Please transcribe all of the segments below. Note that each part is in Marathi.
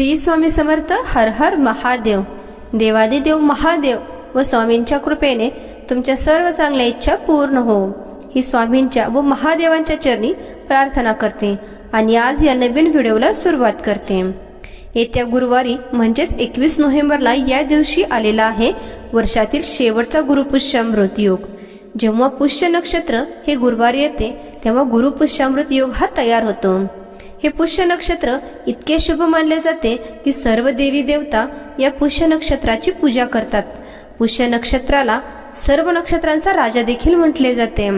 श्री स्वामी समर्थ हर हर महादेव. देवादिदेव महादेव व स्वामींच्या कृपेने तुमच्या सर्व चांगल्या इच्छा पूर्ण हो. ही स्वामींच्या व महादेवांच्या चरणी प्रार्थना करते आणि आज या नवीन व्हिडिओला सुरुवात करते. येत्या गुरुवारी म्हणजेच एकवीस नोव्हेंबरला या दिवशी आलेला आहे वर्षातील शेवटचा गुरुपुष्यामृत योग. जेव्हा पुष्य नक्षत्र हे गुरुवारी येते तेव्हा गुरुपुष्यामृत योग हा तयार होतो. हे पुष्य नक्षत्र इतके शुभ मानले जाते की सर्व देवी देवता या पुष्य नक्षत्राची पूजा करतात. पुष्य नक्षत्राला सर्व नक्षत्रांचा राजा देखील म्हटले जाते.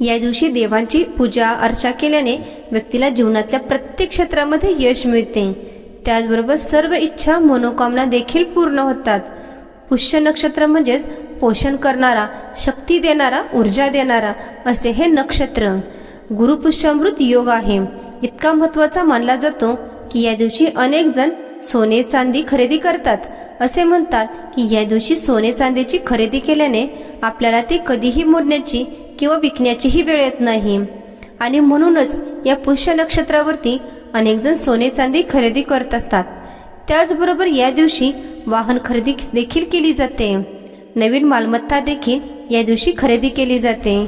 या दिवशी देवांची पूजा अर्चा केल्याने व्यक्तीला जीवनातल्या प्रत्येक क्षेत्रामध्ये यश मिळते. त्याचबरोबर सर्व इच्छा मनोकामना देखील पूर्ण होतात. पुष्य नक्षत्र म्हणजेच पोषण करणारा शक्ती देणारा ऊर्जा देणारा असे हे नक्षत्र. गुरुपुष्यामृत योग आहे. इतका महत्त्वाचा मानला जातो की या दिवशी अनेक जण सोने चांदी खरेदी करतात. असे म्हणतात की या दिवशी सोने चांदीची खरेदी केल्याने आपल्याला ते कधीही मोडण्याची किंवा विकण्याचीही वेळ येत नाही. आणि म्हणूनच या पुष्य नक्षत्रावरती अनेक जण सोने चांदी खरेदी करत असतात. त्याचबरोबर या दिवशी वाहन खरेदी देखील केली जाते. नवीन मालमत्ता देखील या दिवशी खरेदी केली जाते.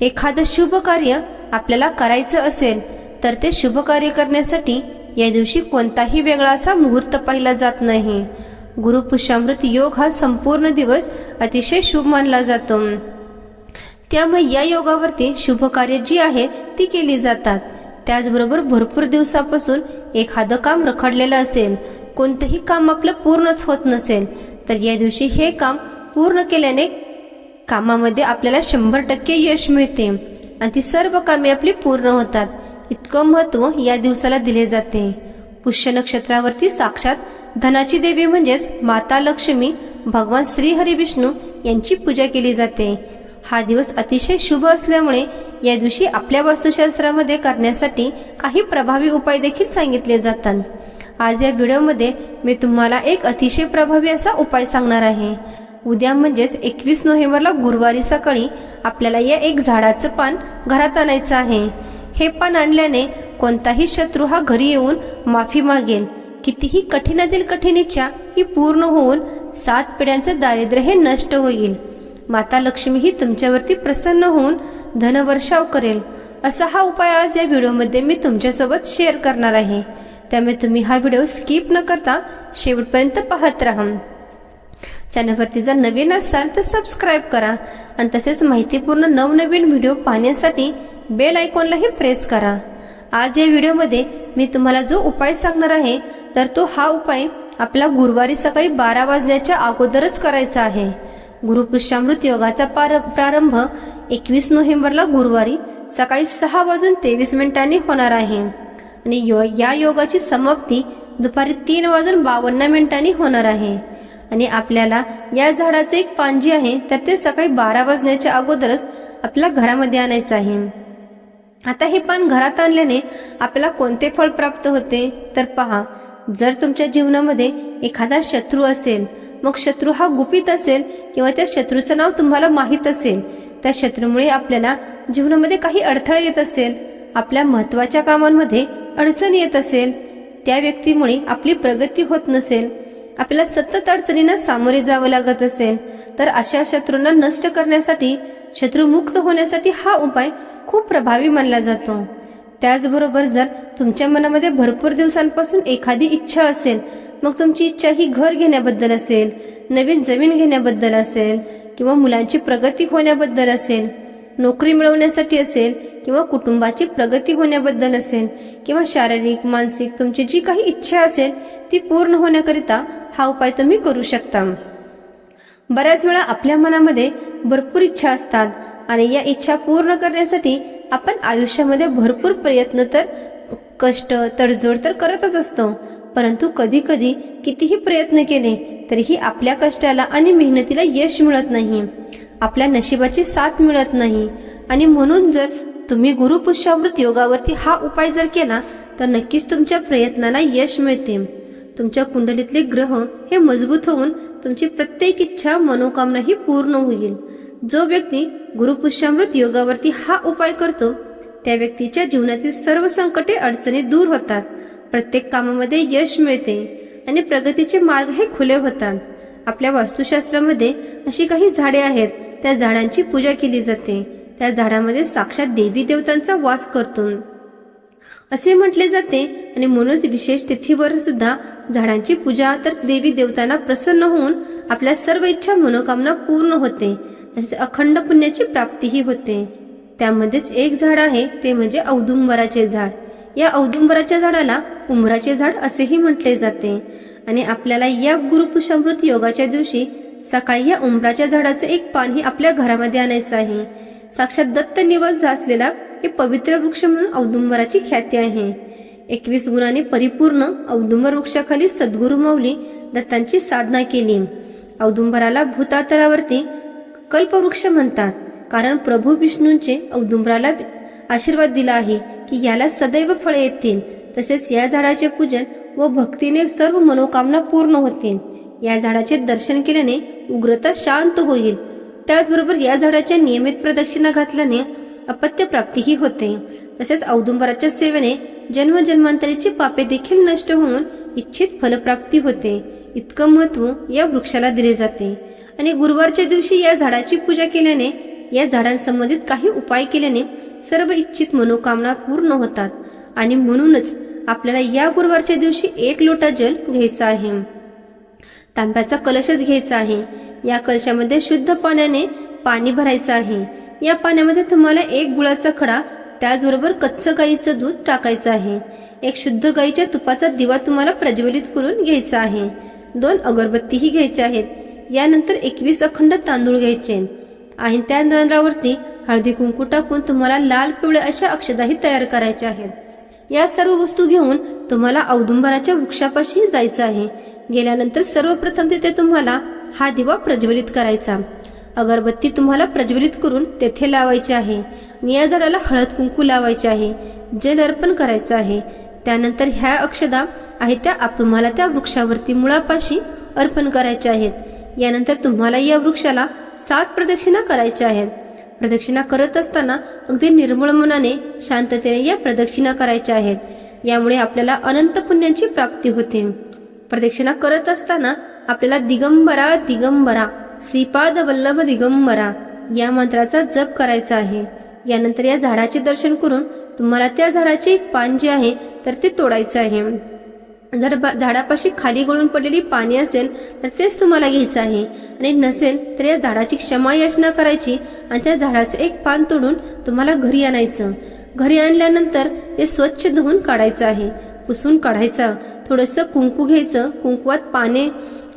एखादं शुभ कार्य आपल्याला करायचं असेल तर ते शुभ कार्य करण्यासाठी या दिवशी कोणताही वेगळा असा मुहूर्त पाहिला जात नाही. गुरुपुष्यामृत योग हा संपूर्ण दिवस अतिशय शुभ मानला जातो. त्यामुळे या योगावरती शुभ कार्य जी आहे ती केली जातात. त्याचबरोबर भरपूर दिवसापासून एखादं काम रखडलेलं असेल कोणतंही काम आपलं पूर्णच होत नसेल तर या दिवशी हे काम पूर्ण केल्याने कामामध्ये आपल्याला शंभर टक्के यश मिळते आणि ती सर्व कामे आपली पूर्ण होतात. इतकं महत्त्व या दिवसाला दिले जाते. पुष्य नक्षत्रावरती साक्षात धनाची देवी म्हणजेच माता लक्ष्मी भगवान श्री हरी विष्णू यांची पूजा केली जाते. हा दिवस अतिशय शुभ असल्यामुळे या दिवशी आपल्या वास्तुशास्त्रामध्ये करण्यासाठी काही प्रभावी उपाय देखील सांगितले जातात. आज या व्हिडिओमध्ये मी तुम्हाला एक अतिशय प्रभावी असा उपाय सांगणार आहे. उद्या म्हणजेच एकवीस नोव्हेंबरला गुरुवारी सकाळी आपल्याला या एक झाडाचं पान घरात आणायचं आहे. हे पान आणल्याने कोणताही शत्रू हा घरी येऊन माफी मागेल. कितीही कठीणातील कठीण इच्छा ही पूर्ण होऊन सात पिढ्यांचं दारिद्र्य हे नष्ट होईल. माता लक्ष्मी ही तुमच्यावरती प्रसन्न होऊन धनवर्षाव करेल. असा हा उपाय आज या व्हिडिओमध्ये मी तुमच्यासोबत शेअर करणार आहे. त्यामुळे तुम्ही हा व्हिडिओ स्किप न करता शेवटपर्यंत पाहत राहा. चॅनलवरती जर नवीन असाल तर सबस्क्राईब करा. आणि तसेच माहितीपूर्ण नवनवीन व्हिडिओ पाहण्यासाठी बेल आयकॉनलाही प्रेस करा. आज या व्हिडिओमध्ये मी तुम्हाला जो उपाय सांगणार आहे तर तो हा उपाय आपला गुरुवारी सकाळी बारा वाजण्याच्या अगोदरच करायचा आहे. गुरुपुष्यामृत योगाचा प्रारंभ एकवीस नोव्हेंबरला गुरुवारी सकाळी सहा वाजून तेवीस मिनिटांनी होणार आहे. आणि यो या योगाची समाप्ती दुपारी तीन वाजून बावन्न मिनिटांनी होणार आहे. आणि आपल्याला या झाडाचे एक पान जे आहे तर ते सकाळी बारा वाजण्याच्या अगोदरच आपल्या घरामध्ये आणायचं आहे. आता हे पान घरात आणल्याने आपल्याला कोणते फळ प्राप्त होते? तर पहा जर तुमच्या जीवनामध्ये एखादा शत्रू असेल मग शत्रू हा गुपित असेल किंवा त्या शत्रूचं नाव तुम्हाला माहीत असेल त्या शत्रूमुळे आपल्याला जीवनामध्ये काही अडथळे येत असेल आपल्या महत्त्वाच्या कामांमध्ये अडचण येत असेल त्या व्यक्तीमुळे आपली प्रगती होत नसेल आपल्याला सतत अडचणींना सामोरे जावं लागत असेल तर अशा शत्रूंना नष्ट करण्यासाठी शत्रुमुक्त होण्यासाठी हा उपाय खूप प्रभावी मानला जातो. त्याचबरोबर जर तुमच्या मनामध्ये भरपूर दिवसांपासून एखादी इच्छा असेल मग तुमची इच्छा ही घर घेण्याबद्दल असेल नवीन जमीन घेण्याबद्दल असेल किंवा मुलांची प्रगती होण्याबद्दल असेल नोकरी मिळवण्यासाठी असेल किंवा कुटुंबाची प्रगती होण्याबद्दल असेल किंवा शारीरिक मानसिक तुमची जी काही इच्छा असेल ती पूर्ण होण्याकरिता हा उपाय तुम्ही करू शकता. बऱ्याच वेळा आपल्या मनामध्ये भरपूर इच्छा असतात आणि या इच्छा पूर्ण करण्यासाठी आपण आयुष्यामध्ये भरपूर प्रयत्न तर कष्ट तडजोड तर करतच असतो. परंतु कधी कधी कितीही प्रयत्न केले तरीही आपल्या कष्टाला आणि मेहनतीला यश मिळत नाही. आपल्या नशिबाची साथ मिळत नाही. आणि म्हणून जर तुम्ही गुरुपुष्यामृत योगावरती हा उपाय जर केला तर नक्कीच तुमच्या प्रयत्नाला यश मिळते. तुमच्या कुंडलीतले ग्रह हे मजबूत होऊन तुमची प्रत्येक इच्छा मनोकामना ही पूर्ण होईल. जो व्यक्ती गुरुपुष्यामृत योगावरती हा उपाय करतो त्या व्यक्तीच्या जीवनातील सर्व संकटे अडचणी दूर होतात. प्रत्येक कामामध्ये यश मिळते आणि प्रगतीचे मार्ग हे खुले होतात. आपल्या वास्तुशास्त्रामध्ये अशी काही झाडे आहेत. त्या झाडांची पूजा केली जाते. त्या झाडामध्ये साक्षात देवी देवतांचा वास करतो. असे म्हटले जाते आणि म्हणूनच विशेष तिथीवर सुद्धा झाडांची पूजा तर देवी देवतांना प्रसन्न होऊन आपल्या सर्व इच्छा मनोकामना पूर्ण होते. तसेच अखंड पुण्याची प्राप्तीही होते. त्यामध्येच एक झाड आहे ते म्हणजे औदुंबराचे झाड. या औदुंबराच्या झाडाला उमराचे झाड असेही म्हटले जाते. आणि आपल्याला या गुरुपुषामृत योगाच्या दिवशी सकाळी या उंबराच्या झाडाचं एक पान हे आपल्या घरामध्ये आणायचं आहे. साक्षात दत्त निवास असलेला हे पवित्र वृक्ष म्हणून औदुंबराची ख्याती आहे. एकवीस गुणाने परिपूर्ण औदुंबर वृक्षाखाली सद्गुरु माऊली दत्तांची साधना केली. औदुंबराला भूतातरावरती कल्पवृक्ष म्हणतात. कारण प्रभू विष्णूंचे औदुंबराला आशीर्वाद दिला आहे की याला सदैव फळे येतील. तसेच या झाडाचे पूजन व भक्तीने सर्व मनोकामना पूर्ण होतील. या झाडाचे दर्शन केल्याने उग्रता शांत होईल. त्याचबरोबर या झाडाच्या नियमित प्रदक्षिणा घातल्याने अपत्य प्राप्तीही होते. तसेच औदुंबराच्या सेवेने जन्मजन्मांतरीची पापे देखील नष्ट होऊन इच्छित फलप्राप्ती होते. इतकं महत्त्व या वृक्षाला दिले जाते. आणि गुरुवारच्या दिवशी या झाडाची पूजा केल्याने या झाडांसंबंधित काही उपाय केल्याने सर्व इच्छित मनोकामना पूर्ण होतात. आणि म्हणूनच आपल्याला या गुरुवारच्या दिवशी एक लोटा जल घ्यायचा आहे. तांब्याचा कलशच घ्यायचा आहे. या कलशामध्ये शुद्ध पाण्याने पाणी भरायचं आहे. या पाण्यामध्ये तुम्हाला एक गुळाचा खडा त्याचबरोबर कच्चं गाईचं दूध टाकायचं आहे. एक शुद्ध गाईच्या तुपाचा दिवा तुम्हाला प्रज्वलित करून घ्यायचा आहे. दोन अगरबत्तीही घ्यायच्या आहेत. यानंतर एकवीस अखंड तांदूळ घ्यायचे. आणि त्या तांदळावरती हळदी कुंकू टाकून तुम्हाला लाल पिवळ्या अशा अक्षदाही तयार करायच्या आहेत. या सर्व वस्तू घेऊन तुम्हाला औदुंबराच्या वृक्षापाशी जायचं आहे. गेल्यानंतर सर्वप्रथम तिथे तुम्हाला हा दिवा प्रज्वलित करायचा. अगरबत्ती तुम्हाला प्रज्वलित करून तेथे लावायची आहे. आणि या झाडाला हळद कुंकू लावायचे आहे. जल अर्पण करायचं आहे. त्यानंतर ह्या अक्षदा आहेत त्या तुम्हाला त्या वृक्षावरती मुळापाशी अर्पण करायच्या आहेत. यानंतर तुम्हाला या वृक्षाला सात प्रदक्षिणा करायच्या आहेत. प्रदक्षिणा करत असताना अगदी निर्मळ मनाने शांततेने या प्रदक्षिणा करायच्या आहेत. यामुळे आपल्याला अनंत पुण्याची प्राप्ती होते. प्रदक्षिणा करत असताना आपल्याला दिगंबरा दिगंबरा श्रीपाद वल्लभ दिगंबरा या मंत्राचा जप करायचा आहे. यानंतर या झाडाचे दर्शन करून तुम्हाला त्या झाडाचे एक पान जे आहे तर ते तोडायचं आहे. जर झाडापाशी खाली गळून पडलेली पाणी असेल तर तेच तुम्हाला घ्यायचं आहे. आणि नसेल तर या झाडाची क्षमा याचना करायची आणि त्या झाडाचं एक पान तोडून तुम्हाला घरी आणायचं. घरी आणल्यानंतर ते स्वच्छ धुवून काढायचं आहे. पुसून काढायचा. थोडंसं कुंकू घ्यायचं. कुंकुवात पाने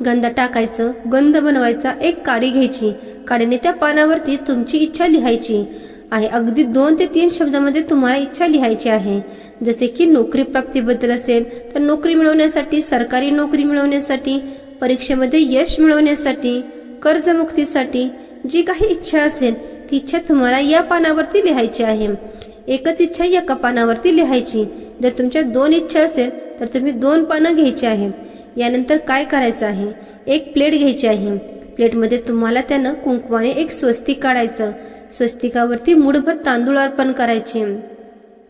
गंध टाकायचं. गंध बनवायचा. एक काडी घ्यायची. काडीने त्या पानावरती तुमची इच्छा लिहायची. आहे. अगदी दोन ते तीन शब्दामध्ये तुम्हाला इच्छा लिहायची आहे. जसे की नोकरी प्राप्तीबद्दल असेल तर नोकरी मिळवण्यासाठी सरकारी नोकरी मिळवण्यासाठी परीक्षेमध्ये यश मिळवण्यासाठी कर्जमुक्तीसाठी जी काही इच्छा असेल ती इच्छा तुम्हाला या पानावरती लिहायची आहे. एकच इच्छा या पानावरती लिहायची. जर तुमच्या दोन इच्छा असेल तर तुम्ही दोन पानं घ्यायची आहेत यानंतर काय करायचं आहे? एक प्लेट घ्यायची आहे. प्लेटमध्ये तुम्हाला त्यानं कुंकवाने एक स्वस्तिक काढायचं. स्वस्तिकावरती मुठभर तांदूळ अर्पण करायचे.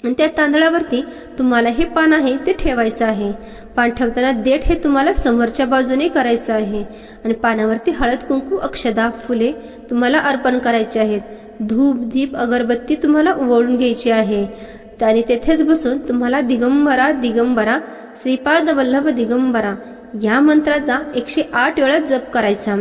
आणि त्या तांदळावरती तुम्हाला हे पान आहे ते ठेवायचं आहे. पान ठेवताना देठ हे तुम्हाला समोरच्या बाजूने करायचं आहे. आणि पानावरती हळद कुंकू अक्षदा फुले तुम्हाला अर्पण करायचे आहेत. धूप दीप अगरबत्ती तुम्हाला ओवळून घ्यायची आहे. आणि तेथेच बसून तुम्हाला दिगंबरा दिगंबरा श्रीपाद वल्लभ दिगंबरा या मंत्राचा एकशे आठ वेळा जप करायचा.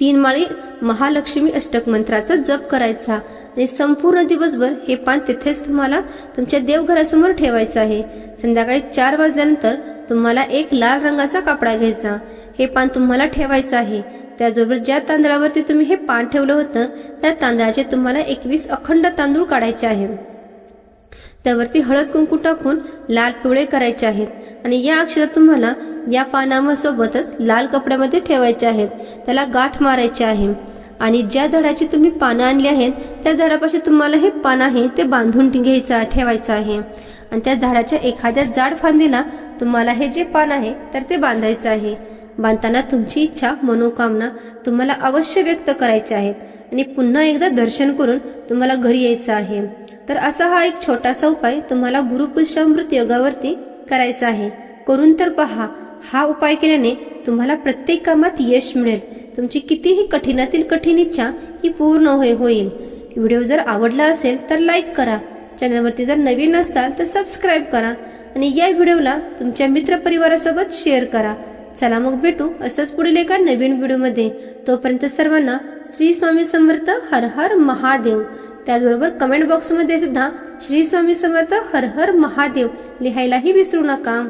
तीन माळी महालक्ष्मी अष्टक मंत्राचा जप करायचा. आणि संपूर्ण दिवसभर हे पान तिथेच तुम्हाला तुमच्या देवघरासमोर ठेवायचं आहे. संध्याकाळी चार वाजल्यानंतर तुम्हाला एक लाल रंगाचा कापडा घ्यायचा. हे पान तुम्हाला ठेवायचं आहे. त्याचबरोबर ज्या तांदळावरती तुम्ही हे पान ठेवलं होतं त्या तांदळाचे तुम्हाला एकवीस अखंड तांदूळ काढायचे आहेत. त्यावरती हळद कुंकू टाकून लाल पिवळे करायचे आहेत. आणि या अक्षरात तुम्हाला या पानासोबतच लाल कपड्यामध्ये ठेवायचे आहेत. त्याला गाठ मारायचे आहे. आणि ज्या झाडाची तुम्ही पानं आणली आहेत त्या झाडापाशी तुम्हाला हे पान आहे ते बांधून घ्यायचं ठेवायचं आहे. आणि त्या झाडाच्या एखाद्या जाड फांदीला तुम्हाला हे जे पान आहे तर ते बांधायचं आहे. बांधताना तुमची इच्छा मनोकामना तुम्हाला अवश्य व्यक्त करायच्या आहेत. आणि पुन्हा एकदा दर्शन करून तुम्हाला घरी यायचं आहे. तर असा हा एक छोटासा उपाय तुम्हाला गुरुपुष्यामृत योगावरती करायचा आहे. करून तर पहा. हा उपाय केल्याने तुम्हाला प्रत्येक कामात यश मिळेल. तुमची कितीही कठीणातील कठीण इच्छा ही पूर्ण होय होईल. व्हिडिओ जर आवडला असेल तर लाईक करा. चॅनलवरती जर नवीन असाल तर सबस्क्राईब करा आणि या व्हिडिओला तुमच्या मित्रपरिवारासोबत शेअर करा. चला मग भेटू असंच पुढील एका नवीन व्हिडिओमध्ये. तोपर्यंत सर्वांना श्री स्वामी समर्थ हर हर महादेव. त्याचबरोबर कमेंट बॉक्समध्ये सुद्धा श्री स्वामी समर्थ हर हर महादेव लिहायलाही विसरू नका.